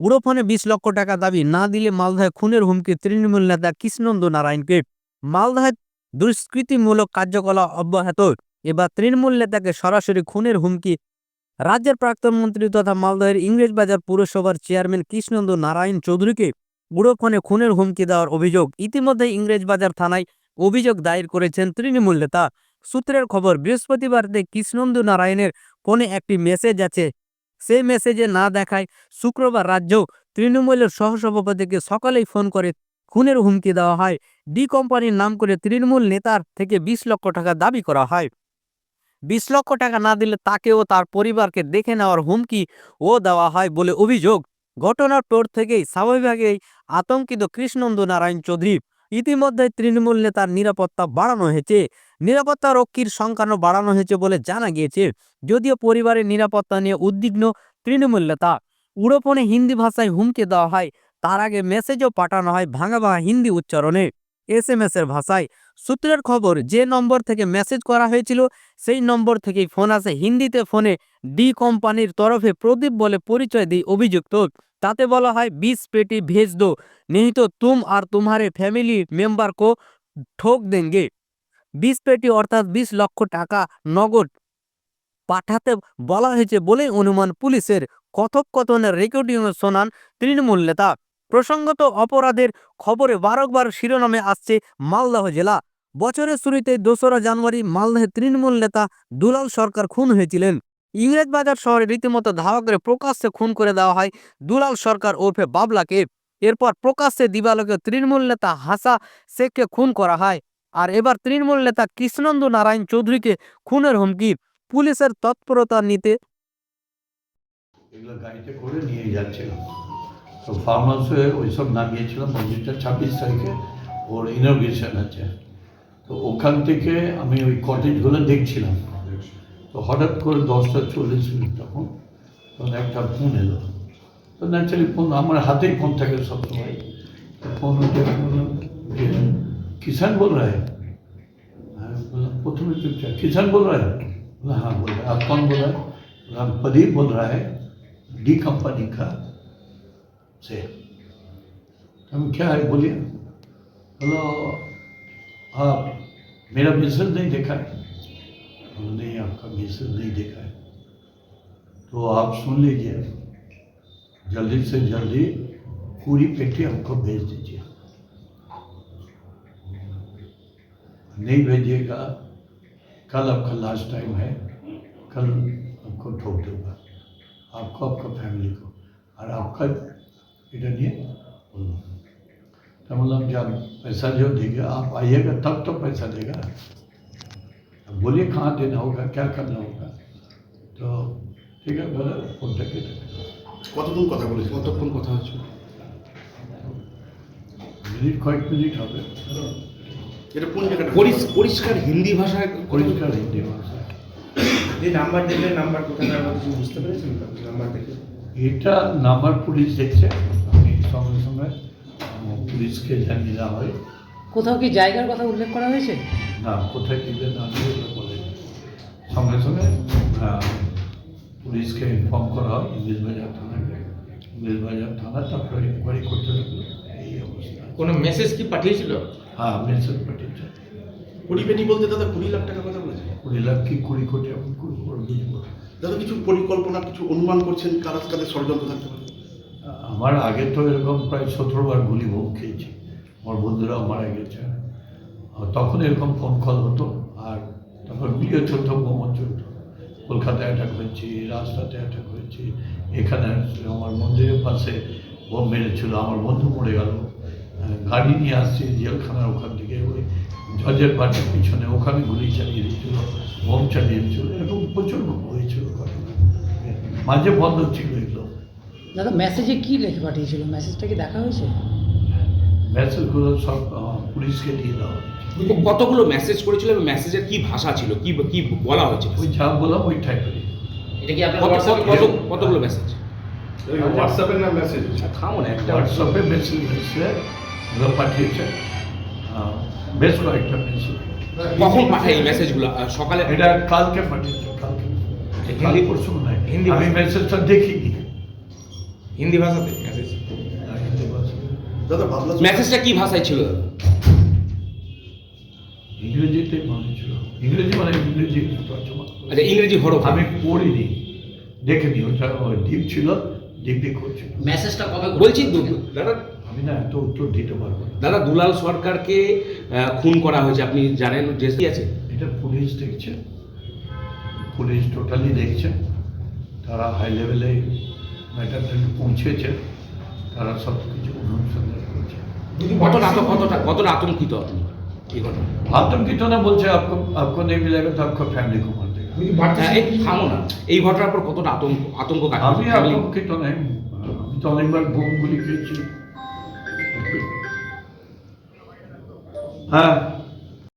উড়োফোনে বিশ লক্ষ টাকা দাবি না দিলে মালদায় খুনের হুমকি তৃণমূল নেতা কৃষ্ণন্দ নারায়ণকে। মালদায় দুষ্কৃতিমূলক কার্যকলাপ অব্যাহত। এবার তৃণমূল নেতাকে সরাসরি খুনের হুমকি। রাজ্যের প্রাক্তন মন্ত্রী তথা মালদহের ইংরেজবাজার পুরসভার চেয়ারম্যান কৃষ্ণন্দ নারায়ণ চৌধুরীকে উড়োফোনে খুনের হুমকি দেওয়ার অভিযোগ ইতিমধ্যে ইংরেজবাজার থানায় অভিযোগ দায়ের করেছেন তৃণমূল নেতা। সূত্রের খবর, বৃহস্পতিবার কৃষ্ণেন্দু নারায়ণের ফোনে একটি মেসেজ আছে। সেই মেসেজে না দেখায় শুক্রবার রাজ্য তৃণমূলের সহসভাপতিকে সকালেই ফোন করে খুনের হুমকি দেওয়া হয়। ডি কোম্পানির নাম করে তৃণমূল নেতার থেকে বিশ লক্ষ টাকা দাবি করা হয়। বিশ লক্ষ টাকা না দিলে তাকে ও তার পরিবারকে দেখে নেওয়ার হুমকি ও দেওয়া হয় বলে অভিযোগ। ঘটনার পর থেকেই স্বাভাবিকভাবেই আতঙ্কিত কৃষ্ণেন্দু নারায়ণ চৌধুরী ইতিমধ্যে তৃণমূল নেতার নিরাপত্তা বাড়ানো হয়েছে। নিরাপত্তা রক্ষীর সংখ্যাও বাড়ানো হয়েছে বলে জানা গিয়েছে। যদিও পরিবারের নিরাপত্তা নিয়ে উদ্বিগ্ন তৃণমূল নেতা। উড়োপনে হিন্দি ভাষায় হুমকি দেওয়া হয়। তার আগে মেসেজও পাঠানো হয় ভাঙা ভাঙা হিন্দি উচ্চারণে। এস এম এস এর ভাষায়। সূত্রের খবর, যে নম্বর থেকে মেসেজ করা হয়েছিল, সেই নম্বর থেকেই ফোন আসে। হিন্দিতে ফোনে ডি কোম্পানির তরফে প্রদীপ বলে পরিচয় দিই অভিযুক্ত। তাতে বলা হয়, বিশ পেটি ভেজ দো, নিহিত তুম আর তোমারে ফ্যামিলি মেম্বার কো ঠোক দেনগে। বিশ পেটি অর্থাৎ বিশ লক্ষ টাকা নগদ পাঠাতে বলা হয়েছে বলে অনুমান পুলিশের কথোপকথনের রেকর্ডিং শোনান তৃণমূল নেতা। প্রসঙ্গত, অপরাধের খবরে বারবার শিরোনামে আসছে, মালদহ জেলা। বছরের শুরুতে দোসরা জানুয়ারি মালদহে তৃণমূল নেতা দুলাল সরকার খুন হয়েছিলেন। ইংরেজবাজার শহরে রীতিমতো ধাওয়া করে প্রকাশ্যে খুন করে দেওয়া হয় দুলাল সরকার ওরফে বাবলাকে। এরপর প্রকাশ্যে দিবালোকে তৃণমূল নেতা হাসা শেখকে খুন করা হয়। আর এবার তৃণমূল নেতা কৃষ্ণেন্দু নারায়ণ চৌধুরীকে খুনের হুমকি পুলিশের তৎপরতা নিতে। গাড়িতে করে নিয়ে যাচ্ছিল। তো ওইসব নামিয়েছিলাম ছাব্বিশ তারিখে। ওর ইনোগ্রেশন আছে। তো ওখান থেকে আমি ওই কটেজগুলো দেখছিলাম তো হঠাৎ করে দশটা চল্লিশ মিনিট তখন তখন একটা ফোন এলো তো ন্যাচারালি ফোন আমার হাতেই ফোন থাকে সবসময় তো ফোন উঠে বললাম যে किसान बोल रहा है हाँ, बोला प्रथम चुपचाप किसान बोल रहा है बोला हाँ बोल रहा है आप कौन बोल रहा है बोला "हम प्रदीप बोल रहा है डी कंपनी का से हम क्या है बोलिए बोलो आप मेरा मैसेज नहीं देखा है। नहीं आपका मैसेज नहीं देखा है। तो आप सुन लीजिए, जल्दी से जल्दी पूरी पेटी हमको भेज दीजिए। नहीं भेजिएगा, कल आपका लास्ट टाइम है, कल आपको ठोक दूँगा। आपको, आपका फैमिली को। और आपका, इधर नहीं तो मतलब जब पैसा जो देगा आप आइएगा तब तो पैसा देगा अब बोलिए कहाँ देना होगा क्या करना होगा तो ठीक है बोला फोन तक কতক্ষণ কথা বলেছে কতক্ষণ কথা হচ্ছে মিনিট কয়েক মিনিট হবে এটা কোন জায়গাটা পরিস- পরিষ্কার হিন্দি ভাষায় পরিষ্কার হিন্দি ভাষা যে নাম্বার দেখলে নাম্বার কোথাকার বা কিছু বুঝতে পেরেছেন নাম্বার দেখে এটা নাম্বার পুলিশ দেখছে পুলিশকে জানিয়ে দেওয়া হয়। কোথাও কি জায়গার কথা উল্লেখ করা হয়েছে? না কোথায় দিবে না দিবে বলে সঙ্গে সঙ্গে পুলিশকে ইনফর্ম করা হয় ইংলিশ বাজার থানাকে ইংলিশ বাজার থানা তারপরে ইনকোয়ারি করতে লাগল এই অবস্থা। কোনো মেসেজ কি পাঠিয়েছিল? হ্যাঁ মেসেজ পাঠিয়েছে। কুড়ি পেটি বলতে দাদা কুড়ি লাখ টাকা কথা বলেছে। কুড়ি লাখ কি কুড়ি কোটি এখন কুড়ি বুঝব দাদা কিছু পরিকল্পনা কিছু অনুমান করছেন কারাজ কাদের ষড়যন্ত্র থাকতে পারে? আমার আগে তো এরকম প্রায় সতেরো বার গুলি ভোগ খেয়েছি। আমার বন্ধুরাও মারা গেছে। তখন এরকম ফোন কল হতো আর তারপর বিয়ে চলতো বোমা চলতো কলকাতায় অ্যাটাক হয়েছি রাস্তাতে অ্যাটাক হয়েছি। এখানে আমার মন্দিরের পাশে বোম মেরেছিল আমার বন্ধু মরে গেল। আহ, গাড়ি নিয়ে আসছি জেলখানার ওখান থেকে। ওই জজের বাড়ির পিছনে ওখানে গুলি চালিয়ে দিয়েছিল বোম চালিয়ে দিয়েছিল। এরকম প্রচুর হয়েছিল ঘটনা। মাঝে বন্ধ ছিল দাদা মেসেজে কি লিখে পাঠিয়েছিল? মেসেজটা কি দেখা হয়েছে? মেসেজগুলো সব পুলিশকে দিয়ে দেওয়া হয়েছে। কতগুলো মেসেজ করেছিল এবং মেসেজের কি ভাষা ছিল? কি কি বলা হয়েছে? ওই যা বললাম ওই টাইপেরই এটা কি আপনার কতগুলো মেসেজ হোয়াটসঅ্যাপের না মেসেজ থামুন একটা। হোয়াটসঅ্যাপে মেসেজ ওগুলো পাঠিয়েছে বেশ কয়েকটা মেসেজ কখন পাঠায় এই মেসেজগুলো সকালে? এটা কালকে পাঠিয়েছে কালকে। কাল হিন্দি- পরশু নয় হিন্দি আমি মেসেজটা দেখিনি। হিন্দি ভাষাতে মেসেজ দাদা বাবলা মেসেজটা কি ভাষায় ছিল? ইংরেজিতে মনে ছিল। ইংরেজি মানে ইংরেজি। আচ্ছা ইংরেজি হরফ। আমি পড়িনি দেখিনি। ওটা ডিপ ছিল ডিপি করছিল মেসেজটা কবে বলছি দাদা আমি না এত উত্তর দিতে পারব দাদা দুলাল সরকারকে আহ, খুন করা হয়েছে। আপনি জানেন যে কি আছে? এটা পুলিশ দেখছে। পুলিশ টোটালি দেখছে। তারা হাই লেভেলে ম্যাটার যেন পৌঁছেছে তারা সব কিছু অনুসন্ধান করছে। আতঙ্কিত না বলছে আপকো তো ফ্যামিলি না। এই ঘটনার পর কতটা আতঙ্ক আতঙ্ক আমি আতঙ্কিত নাই। আমি তো অনেকবার বোম গুলি হ্যাঁ।